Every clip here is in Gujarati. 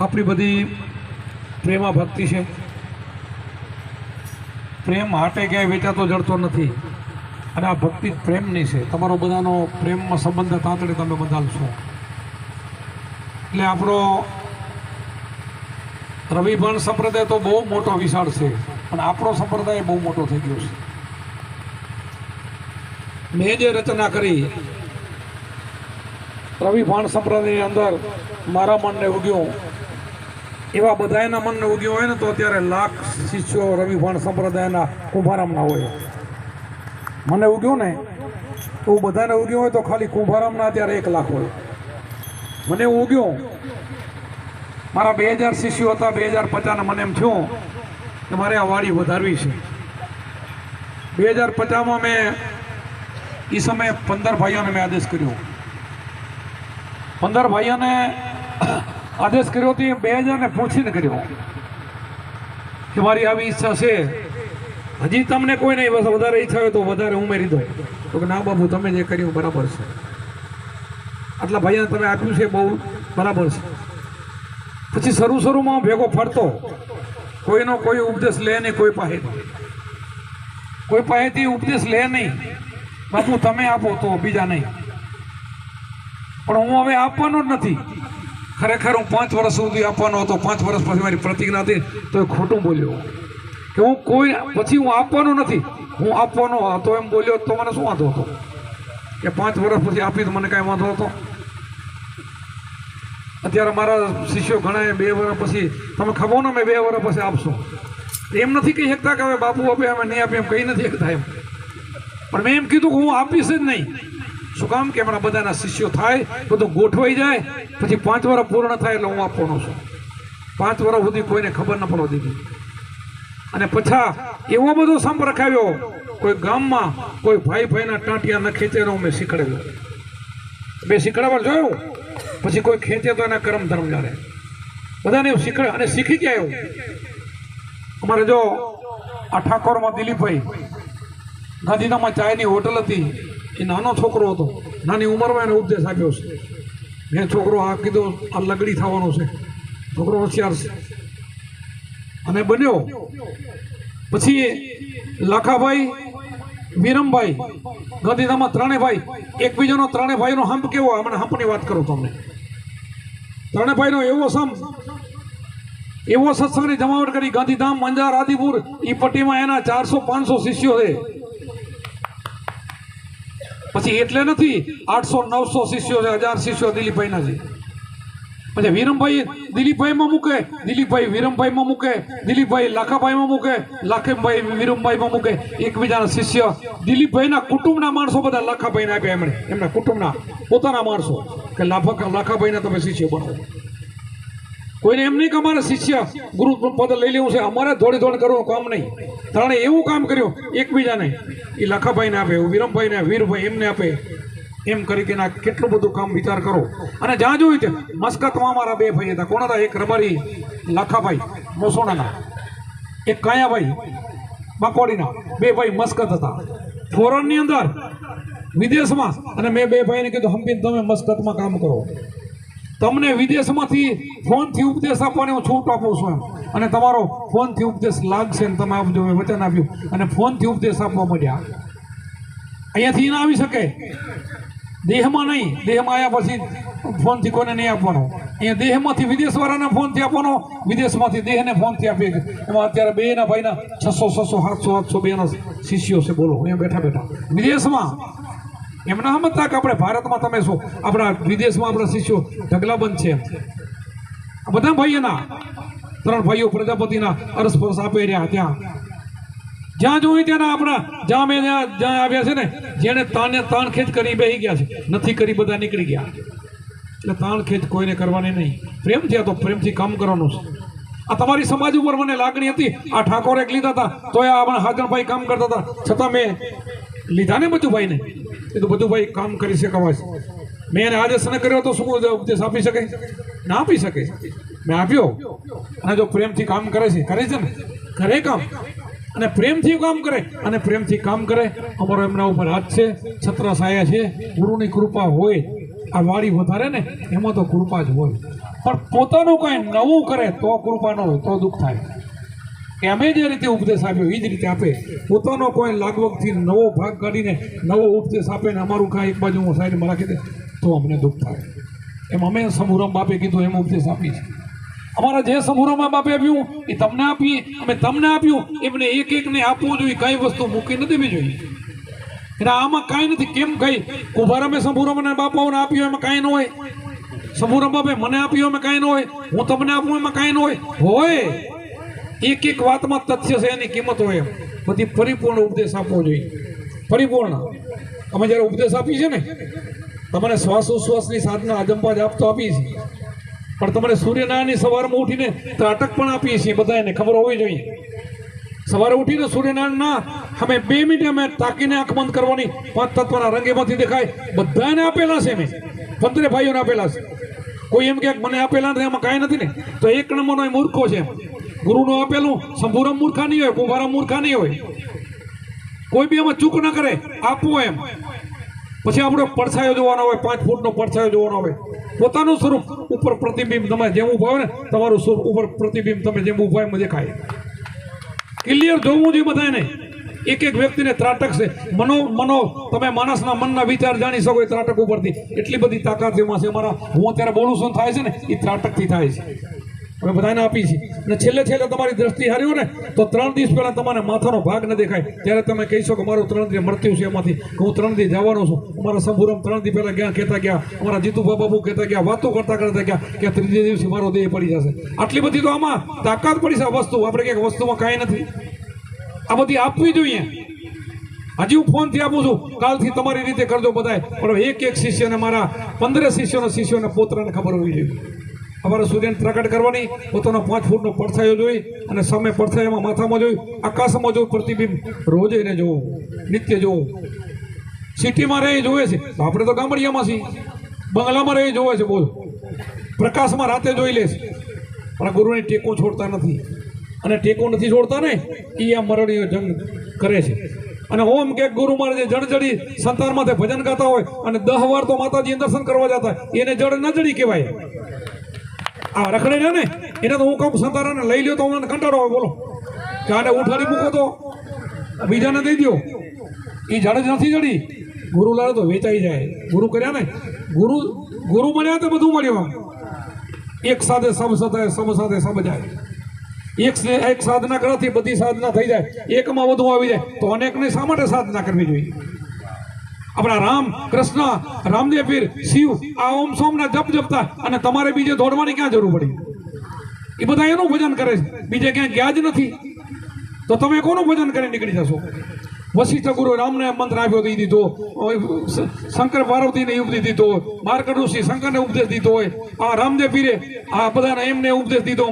આપણી બધી પ્રેમા ભક્તિ છે. પ્રેમ હાટે ક્યાંય વેચાતો જડતો નથી. અને આ ભક્તિ પ્રેમની છે. તમારો બધાનો પ્રેમમાં સંબંધ તાંતડે તમે બંધાલશો એટલે આપણો રવિભણ સંપ્રદાય તો બહુ મોટો વિશાળ છે. પણ આપણો સંપ્રદાય બહુ મોટો થઈ ગયો છે. મેં જે રચના કરી રવિભાણ સંપ્રદાયની અંદર મારા મનને ઉગ્યું. એવા બધાયના મનને ઉગ્યો હોય ને તો અત્યારે લાખ શિષ્યો રવિભાણ સંપ્રદાયના કુંભારામના હોય. મને ઉગ્યો ને એવું બધાને ઉગ્યો હોય તો ખાલી કુંભારામના અત્યારે એક લાખ હોય. મને ઉગ્યું, મારા બે હજાર શિષ્યો હતા, બે હજાર પચાસના મને એમ થયું કે મારે આ વાડી વધારવી છે. બે હજાર પચાસમાં મેં એ સમયે પંદર ભાઈઓને મેં આદેશ કર્યો. પંદર ભાઈઓને આદેશ કર્યો તે બે હજારને પૂછીને કર્યો. કે મારી આવી ઈચ્છા છે. હજી તમને કોઈ નહીં બસ વધારે ઈચ્છા હોય તો વધારે ઉમેરી દો. તો કે ના બાબુ તમે જે કર્યું બરાબર છે. આટલા ભાઈઓને તમે આપ્યું છે બહુ બરાબર છે. પછી શરૂ શરૂમાં ભેગો ફરતો. કોઈનો કોઈ ઉપદેશ લે નહીં, કોઈ પાસે કોઈ પાસેથી ઉપદેશ લે નહીં. બાપુ, તમે આપો તો બીજા નહીં. પણ હું હવે આપવાનો જ નથી. ખરેખર હું પાંચ વર્ષ સુધી આપવાનો હતો, પાંચ વર્ષ પછી મારી પ્રતિજ્ઞા હતી, તો એ ખોટું બોલ્યો. કે હું કોઈ, પછી હું આપવાનો નથી. હું આપવાનો હતો એમ બોલ્યો, તો મને શું વાંધો હતો? કે પાંચ વર્ષ પછી આપી તો મને કાંઈ વાંધો હતો? અત્યારે મારા શિષ્યો ઘણા બે વર્ષ પછી, તમે ખબર ને મેં બે વર્ષ પછી આપશો. એમ નથી કહી શકતા કે હવે બાપુ આપે, અમે નહીં આપીએ એમ કહી નથી શકતા એમ. પણ મેં એમ કીધું કે હું આપીશ જ નહીં. શું કામ કે હમણાં બધાના શિષ્યો થાય, બધું ગોઠવાઈ જાય, પછી પાંચ વર્ષ પૂર્ણ થાય એટલે હું આપવાનો છું. પાંચ વર્ષ સુધી કોઈને ખબર ન પડવા દીધી. અને પછા એવો બધો સંપર્ક આવ્યો કોઈ ગામમાં કોઈ ભાઈ ભાઈના ટાંટિયા ન ખેંચે એનો મેં શીખડેલો. બે શીખડાવવા જોયું, પછી કોઈ ખેંચે તો એના કરમ ધર્મ જાણે. બધાને એવું શીખડે, અને શીખી ગયા એવું. અમારે જો આ ઠાકોરમાં દિલીપભાઈ ગાંધીધામમાં ચાયની હોટલ હતી એ નાનો છોકરો હતો. નાની ઉંમરમાં એને ઉપદેશ આપ્યો છે. મેં છોકરો આ કીધો, આ લગડી થવાનો છે. છોકરો હોશિયાર છે. અને બન્યો. પછી લાખાભાઈ, વિરમભાઈ ગાંધીધામમાં ત્રણેય ભાઈ, એકબીજાનો ત્રણે ભાઈનો હંપ કેવો? હમણાં હંપની વાત કરું તમને. ત્રણે ભાઈનો એવો સંપ, એવો સત્સંગની જમાવટ કરી. ગાંધીધામ, મંજાર, આદિપુર એ પટ્ટીમાં એના ચારસો પાંચસો શિષ્યો છે. પછી એટલે નથી, આઠસો નવસો શિષ્યો છે, હજાર શિષ્યો દિલીપભાઈના છે. પછી વિરમભાઈ દિલીપભાઈમાં મૂકે, દિલીપભાઈ વિરમભાઈમાં મૂકે, દિલીપભાઈ લાખાભાઈમાં મૂકે લાખેમભાઈ વિરમભાઈમાં મૂકે. એકબીજાના શિષ્ય દિલીપભાઈના કુટુંબના માણસો બધા લાખાભાઈને આપ્યા એમણે. એમના કુટુંબના પોતાના માણસો. કે લાભા લાખાભાઈના તમે શિષ્ય બનાવો કોઈને એમ નહીં કે અમારે શિષ્ય ગુરુ પદ લઈ લેવું છે. અમારે થોડી થોડી કરવું કામ નહીં. ત્રણે એવું કામ કર્યું, એકબીજાને. એ લખાભાઈને આપે વિરમભાઈને, વીરભાઈ એમને આપે. એમ કરી કે ના, કેટલું બધું કામ વિચાર કરો. અને જ્યાં જોયું તે મસ્કતમાં અમારા બે ભાઈ હતા. કોણ હતા? એક રબારી, લાખાભાઈ, મોસોણાના. એક કાયાભાઈ, બાકોડીના. બે ભાઈ મસ્કત હતા. ફોરનની અંદર, વિદેશમાં. અને મેં બે ભાઈને કીધું, હંપીને, તમે મસ્કતમાં કામ કરો. તમને વિદેશમાંથી ફોનથી ઉપદેશ આપવાને હું છૂટ આપું છું અને તમારો ફોનથી ઉપદેશ લાગશે ને તમે આપજો, મેં વચન આપ્યું. અને ફોનથી ઉપદેશ આપવા મળ્યા અહીંયાથી ના આવી શકે. દેહમાં નહીં. દેહમાં આવ્યા પછી ફોનથી કોઈને નહીં આપવાનો. અહીંયા દેહમાંથી વિદેશવાળાના ફોનથી આપવાનો. વિદેશમાંથી દેહને ફોનથી આપીએ એમાં અત્યારે બેના ભાઈના છસો છસો, સાતસો સાતસો બેના શિષ્યો છે. બોલો, અહીંયા બેઠા બેઠા. વિદેશમાં એમ ના સમજતા કે આપણે ભારતમાં તમે શું આપણા વિદેશમાં આપણા શિષ્યો ઢગલાબંધ છે બધા ભાઈઓના, ત્રણ ભાઈઓ પ્રજાપતિના અરસપરસ આપી રહ્યા ત્યાં. જ્યાં જોયું ત્યાંના આપણા જ્યાં મેં જ્યાં જ્યાં આવ્યા છે ને જેને તાણને તાણ ખેંચ કરી બેહી ગયા છે. નથી કરી, બધા નીકળી ગયા. એટલે તાણ ખેંચ કોઈને કરવાની નહીં. પ્રેમ છે તો પ્રેમથી કામ કરવાનું છે. આ તમારી સમાજ ઉપર મને લાગણી હતી. આ ઠાકોર લીધા હતા. તોય આપણા હાજરભાઈ કામ કરતા હતા. છતાં મેં લીધા ને બધુભાઈને એ તો બધુભાઈ કામ કરી શકાવા છે મેં એને આદેશ ન કર્યો તો શું ઉપદેશ આપી શકે? ના આપી શકે. મેં આપ્યો. અને જો પ્રેમથી કામ કરે છે કરે છે ને? કરે કામ. અને પ્રેમથી કામ કરે. અને પ્રેમથી કામ કરે. અમારો એમના ઉપર હાથ છે, છત્ર સાયા છે. ગુરુની કૃપા હોય. આ વાળી વધારે ને, એમાં તો કૃપા જ હોય. પણ પોતાનું કાંઈ નવું કરે તો કૃપા ન હોય, તો દુઃખ થાય. કે અમે જે રીતે ઉપદેશ આપ્યો એ જ રીતે આપે. પોતાનો કોઈ લાગવગથી નવો ભાગ કાઢીને નવો ઉપદેશ આપે ને અમારું કાંઈ એક બાજુ સાઈડમાં રાખી દે, તો અમને દુઃખ થાય. એમ અમે સમુરમ બાપે કીધું, એમ ઉપદેશ આપી છે અમારા જે સમુરમમાં બાપે આપ્યું, એ તમને આપીએ, અમે તમને આપ્યું, એમને એક એકને આપવું જોઈએ, કઈ વસ્તુ મૂકી નથી બી જોઈએ. એટલે આમાં કાંઈ નથી, કેમ કઈ? કુભારામે સમુરમને બાપાઓને આપ્યું, એમાં કાંઈ ન હોય. સમુરમ બાપે મને આપ્યું, એમાં કાંઈ ન હોય. હું તમને આપું, એમાં કાંઈ ન હોય. હોય. એક એક વાતમાં તથ્ય છે એની કિંમત હોય એમ. બધી પરિપૂર્ણ ઉપદેશ આપવો જોઈએ. પરિપૂર્ણ. અમે જ્યારે ઉપદેશ આપી છે ને, તમને શ્વાસોશ્વાસની સાધના અજંપાજ આપતો આપીએ છીએ. પણ તમારે સૂર્યનારાયણની સવારમાં ઉઠીને ત્રાટક પણ આપીએ છીએ બધાને ખબર હોવી જોઈએ. સવારે ઉઠીને સૂર્યનારાયણના અમે બે મિનિટ અમે તાકીને આંખ બંધ કરવાની, પાંચ તત્વના રંગેમાંથી દેખાય. બધાને આપેલા છે મેં પંદરે ભાઈઓને આપેલા છે. કોઈ એમ કે મને આપેલા નથી, એમાં કાંઈ નથી ને. તો એક નંબરનો મૂર્ખો છે ગુરુનું આપેલું સંપૂર્ણ મૂર્ખા નહીં હોય કુંભારા મૂર્ખા નહીં હોય. કોઈ બી એમાં ચૂક ન કરે આપવું એમ. પછી આપણો પડછાયો જોવાનો હોય, પાંચ ફૂટનો પડછાયો જોવાનો હોય. પોતાનું સ્વરૂપ ઉપર પ્રતિબિંબ તમે જેમ ઊભા હોય ને, તમારું સ્વરૂપ ઉપર પ્રતિબિંબ તમે જેમ ઊભા એમ દેખાય. ક્લિયર જોવું જોઈએ બધાને એક એક વ્યક્તિને ત્રાટક છે. મનો મનો, તમે માણસના મનના વિચાર જાણી શકો એ ત્રાટક ઉપરથી. એટલી બધી તાકાત એમાં છે. મારા, હું અત્યારે બોલું શું થાય છે ને, એ ત્રાટકથી થાય છે. અમે બધાને આપી છે. અને છેલ્લે છેલ્લે તમારી દ્રષ્ટિ હારી હોય ને, તો ત્રણ દિવસ પહેલા તમારે માથાનો ભાગ ન દેખાય. ત્યારે તમે કહીશો કે મારું ત્રણ દિવસ મૃત્યુ છે એમાંથી. હું ત્રણ દિવસ જવાનો છું. અમારા સંભુરમ ત્રણ દિવસ પહેલા ગયા, કહેતા ગયા, અમારા જીતુભા બાબુ કહેતા ગયા, વાતો કરતા કરતા ગયા કે ત્રીજે દિવસે મારો દેહ પડી જશે. આટલી બધી તો આમાં તાકાત પડી છે વસ્તુ. આપણે ક્યાંક વસ્તુમાં કાંઈ નથી. આ બધી આપવી જોઈએ. હજી હું ફોનથી આપું છું. કાલથી તમારી રીતે કરજો બધાય. પણ એક એક શિષ્યને મારા પંદર શિષ્યોના શિષ્યોને પોતરાને ખબર હોવી જોઈએ. અમારે સૂર્યને પ્રગટ કરવાની પોતાનો પાંચ ફૂટનો પડછાયો જોઈ અને સામે પડછાયામાં માથામાં જોઈ, આકાશમાં જોઈ, પ્રતિબિંબ રોજે એને જોવું નિત્ય જોવું સિટીમાં રહી જોવે છે. આપણે તો ગામડિયામાં છીએ. બંગલામાં રહી જોવે છે બોલ. પ્રકાશમાં રાતે જોઈ લે છે. પણ ગુરુને ટેકો છોડતા નથી. અને ટેકો નથી છોડતા ને, એ આ મરણીય જંગ કરે છે. અને ઓમ કે ગુરુ મહારાજે જળજડી સંતાનમાંથી ભજન ગાતા હોય, અને દહ વાર તો માતાજી દર્શન કરવા જતા એને જળ ન જડી કહેવાય. આ રખડે છે ને, એને તો હું કહું સંતારાને લઈ લ્યો તો મને કંટાળો આવે, બોલો. કે ઉઠાડી મૂકો તો બીજાને દઈ દો એ જડે જ નથી જડી. ગુરુ લાવે તો વેચાઈ જાય. ગુરુ કર્યા ને? ગુરુ ગુરુ મળ્યા તો બધું મળ્યું એક સાથે સમ સાથે સમ સાથે સમજાય એક એક સાધના કરવાથી બધી સાધના થઈ જાય. એકમાં વધુ આવી જાય. તો અનેકને શા માટે સાધના કરવી જોઈએ? આપણા રામ, કૃષ્ણ, રામદેવ પીર, શિવ, આ ઓમ સોમના જપ જપતા અને તમારે બીજે દોડવાની ક્યાં જરૂર પડી? એ બધા એનું ભજન કરે છે. બીજે ક્યાંય ગયા જ નથી. તો તમે કોનું ભજન કરી નીકળી જશો? વશિષ્ઠ ગુરુ રામને મંત્ર આપ્યો દઈ દીધો. શંકર પાર્વતીને ઉપદેશ દીધો. માર્કંડ ઋષિ શંકરને ઉપદેશ દીધો હોય. આ રામદેવ પીરે આ બધાને એમને ઉપદેશ દીધો.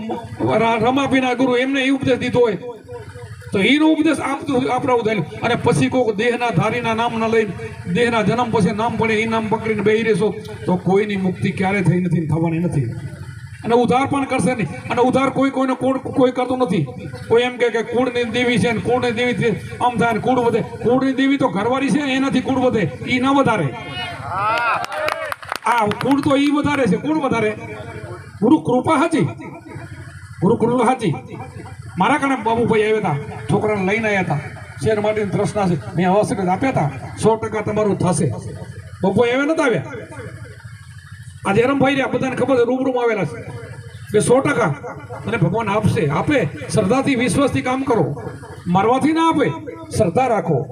રમાપીના ગુરુ એમને એ ઉપદેશ દીધો હોય. તો એનો ઉપદેશ આપતું આપણા ઉદાહરણ અને પછી કોઈક દેહના ધારીના નામના લઈને દેહના જન્મ પછી નામ પડે એ નામ પકડીને બેહી રહેશો તો કોઈની મુક્તિ ક્યારે થઈ નથી થવાની નથી. અને ઉધાર પણ કરશે નહીં. અને ઉધાર કોઈ કોઈને કોણ કોઈ કરતું નથી. કોઈ એમ કે કુળની દેવી છે કુળની દેવી છે. આમ થાય કુળ વધે. કુળની દેવી તો ઘરવાળી છે, એનાથી કુળ વધે. એ ના વધારે. આ કુળ તો એ વધારે છે. કુળ વધારે. ગુરુ કૃપા હાચી ગુરુ કૃપા હાચી મારા કારણે બાબુભાઈ આવ્યા હતા, છોકરાને લઈને આવ્યા હતા. શેર માટેની તૃષ્ણા છે. મેં અવસર આપ્યા હતા. સો ટકા તમારું થશે. બાબુભાઈ આવ્યા નતા આવ્યા? આજે હરમભાઈ રહ્યા, બધાને ખબર છે, રૂબરૂમ આવેલા છે. કે સો ટકા. અને ભગવાન આપશે. આપે. શ્રદ્ધાથી, વિશ્વાસથી કામ કરો. મારવાથી ના આપે. શ્રદ્ધા રાખો.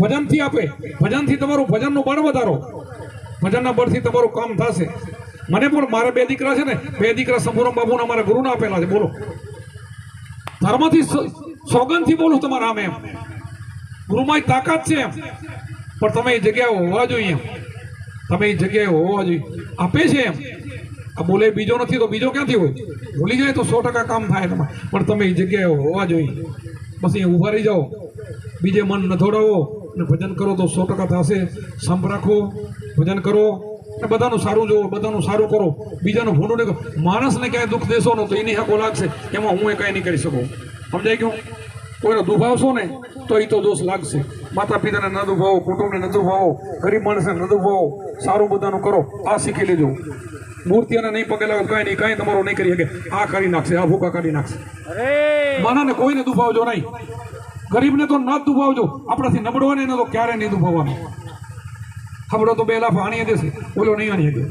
ભજનથી આપે. ભજનથી તમારું ભજનનું બળ વધારો. ભજનના બળથી તમારું કામ થશે. મને પણ મારા બે દીકરા છે ને, બે દીકરા સંપૂર્ણ બાબુના મારા ગુરુના આપેલા છે. બોલો. ધર્મથી સોગંદથી બોલું તમારા આમે એમ. ગુરુમાં તાકાત છે એમ. પણ તમે એ જગ્યાએ હોવા જોઈએ તમે એ જગ્યાએ હોવા જોઈએ. આપે છે એમ. આ બોલે બીજો નથી તો બીજો ક્યાંથી હોય? ભૂલી જાય તો સો ટકા કામ થાય તમારે. પણ તમે એ જગ્યાએ હોવા જોઈએ. બસ અહીંયા ઊભા રહી જાઓ. બીજે મન ન દોડાવો અને ભજન કરો તો સો ટકા થશે. સંભ રાખો. ભજન કરો. બધાનું સારું જોવો બધાનું સારું કરો. બીજાનું ભૂંડું નહીં માણસને ક્યાંય દુઃખ દેશો ને તો એની હાકો લાગશે. એમાં હું એ કાંઈ નહીં કરી શકું. સમજાઈ ગયું? કોઈને દુભાવશો ને તો એ તો દોષ લાગશે. માતા પિતાને ન દુભાવો કુટુંબને ન દુભાવો ગરીબ માણસને ન દુભાવો. સારું બધાનું કરો. આ શીખી લેજો. મૂર્તિઓને નહીં પગે લાગો કાંઈ નહીં કાંઈ તમારો નહીં કરી શકે. આ કરી નાખશે આ ભૂકા કાઢી નાખશે. માનાને કોઈને દુભાવજો નહીં. ગરીબને તો ન દુભાવજો. આપણાથી નબળો ને એને તો ક્યારે નહીં દુભાવવાનો. ખબરો તો લાફ આણીએ દેશે ઓલો નહીં આણી શકે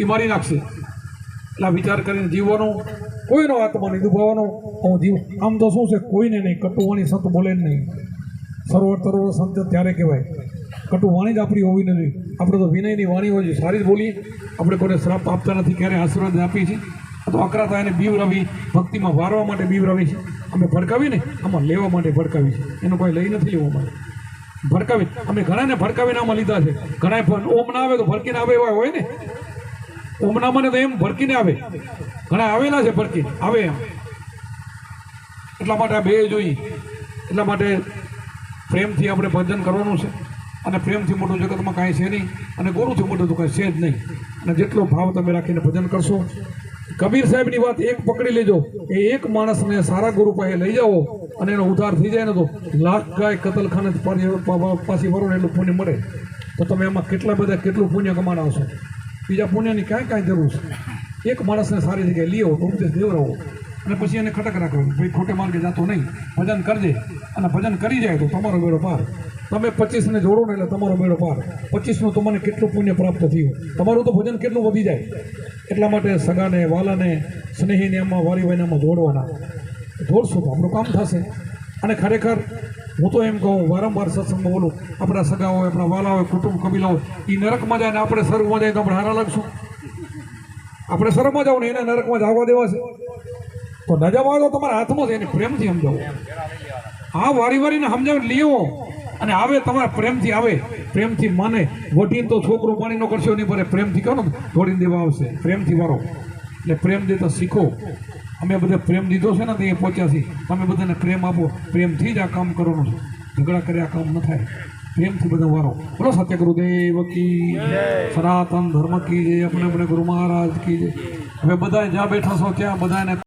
એ મારી નાખશે. એટલે વિચાર કરીને જીવવાનો, કોઈનો આત્મા નહીં દુભાવવાનો હું જીવ, આમ તો શું છે? કોઈને નહીં, કટુવાણી સંત બોલે નહીં. સરોવર તરોવર સંત ત્યારે કહેવાય. કટુ વાણી જ આપણી હોવી નથી. આપણે તો વિનયની વાણી હોય છે, સારી જ બોલીએ. આપણે કોઈને શ્રાપ આપતા નથી, ક્યારે આશીર્વાદ આપીએ છીએ. તો અકરાતા એને બીવરાવી, ભક્તિમાં વારવા માટે બીવરાવી છે. અમે ભડકાવી ને, આમાં લેવા માટે ભડકાવી છે એનું કોઈ લઈ નથી લેવું અમારે ભડકાવી અમે ઘણાને ભડકાવીને આમાં લીધા છે. ઘણા ઓમ ના આવે તો ભડકીને આવે એવા હોય ને? ઓમના મને તો એમ ભડકીને આવે. ઘણા આવેલા છે ભડકી. આવે એમ. એટલા માટે આ બે જોઈ. એટલા માટે પ્રેમથી આપણે ભજન કરવાનું છે. અને પ્રેમથી મોટું જગતમાં કાંઈ છે નહીં. અને ગુરુથી મોટું તો કાંઈ છે જ નહીં. અને જેટલો ભાવ તમે રાખીને ભજન કરશો કબીર સાહેબની વાત એક પકડી લેજો એ એક માણસને સારા ગુરુ પાસે લઈ જાઓ અને એનો ઉદ્ધાર થઈ જાય ને તો લાખ ગાય કતલખાને પાછી વરો એટલું પુણ્ય મળે. તો તમે એમાં કેટલા બધા કેટલું પુણ્ય કમાડાવશો બીજા પુણ્યની કાંઈ કાંઈ જરૂર છે? એક માણસને સારી જગ્યાએ લીઓ તો ઉપદેશ દેવરાવો અને પછી એને ખટક રાખો. ભાઈ, ખોટે માર્ગે જતો નહીં. ભજન કરજે. અને ભજન કરી જાય તો તમારો મેળો પાર. તમે પચીસને જોડો ને એટલે તમારો મેળો પાર. પચીસનું તમને કેટલું પુણ્ય પ્રાપ્ત થયું. તમારું તો ભજન કેટલું વધી જાય. એટલા માટે સગાને, વાલાને, સ્નેહીને એમાં વારીભાઈને એમાં જોડવાના. જોડશું તો આપણું કામ થશે. અને ખરેખર, હું તો એમ કહું, વારંવાર સત્સંગમાં બોલું, આપણા સગા હોય, આપણા વાલા હોય, કુટુંબ કબીલા હોય એ નરકમાં જાય ને આપણે સ્વર્ગમાં જાય તો આપણે હારા લાગશું. આપણે સ્વર્ગમાં જાવ ને એને નરકમાં જ આવવા દેવા છે. તો ન જવા તમારા હાથમાં છે, એને પ્રેમથી સમજાવો. આ વારી વારીને સમજાવી લીઓ અને આવે, તમારા પ્રેમથી આવે. પ્રેમથી માને. વઢીને તો છોકરો પાણીનો કરશો નહીં પડે પ્રેમથી કહો ને, દોડીને દેવા આવશે. પ્રેમથી વારો. એટલે પ્રેમ દેતા શીખો. અમે બધા પ્રેમ દીધો છે ને, તે એ પહોંચ્યા છીએ. તમે બધાને પ્રેમ આપો. પ્રેમથી જ આ કામ કરવાનું છે. ઝઘડા કરે આ કામ ન થાય. પ્રેમથી બધા વારો. બોલો સત્ય ગુરુદેવ કી સનાતન ધર્મ કી જય. આપણે આપણે ગુરુ મહારાજ કી જય. હવે બધા જ્યાં બેઠા છો, ત્યાં બધાને